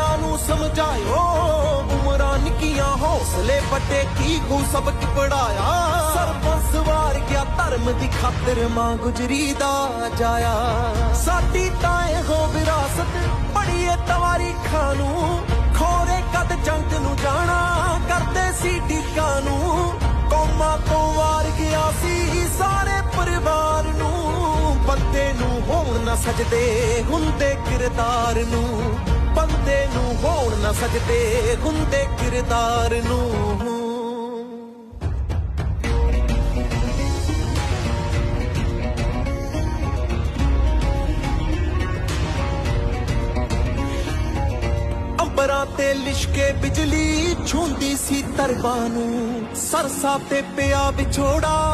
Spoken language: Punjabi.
ਬੱਚਿਆਂ ਨੂੰ ਸਮਝਾਇਓ, ਉਮਰਾਂ ਨਿੱਕੀਆਂ, ਹੌਸਲੇ ਵੱਡੇ ਕੀ ਕੋ ਸਬਕ ਪੜਾਇਆ? ਸਰਬੰਸ ਵਾਰ ਗਿਆ ਧਰਮ ਦੀ ਖਾਤਰ ਮਾਂ ਗੁਜਰੀ ਦਾ ਜਾਇਆ। ਸਾਡੀ ਤਾਂ ਇਹੋ ਵਿਰਾਸਤ ਬੜੀਏ ਤਵਾਰੀਖਾਂ ਨੂੰ, ਖੋਰੇ ਕਦ ਜੰਗ ਨੂੰ ਜਾਣਾ, ਕਰਦੇ ਸੀ ਢੀਕਾਂ ਨੂੰ। ਕੌਮਾਂ ਤੋਂ ਵਾਰ ਗਿਆ ਸੀ ਸਾਰੇ ਪਰਿਵਾਰ ਨੂੰ, ਬੰਦੇ ਨੂੰ ਹੋਣ ਨਾ ਸਜਦੇ ਹੁੰਦੇ ਕਿਰਦਾਰ ਨੂੰ। ਨਾ ਸਜਦੇ ਹੁੰਦੇ ਕਿਰਦਾਰ ਨੂੰ। ਅੰਬਰਾਂ ਤੇ ਲਿਸ਼ਕੇ ਬਿਜਲੀ ਛੂੰਦੀ ਸੀ ਤਰਬਾਂ ਨੂੰ। ਸਰਸਾ ਤੇ ਪਿਆ ਵਿਛੋੜਾ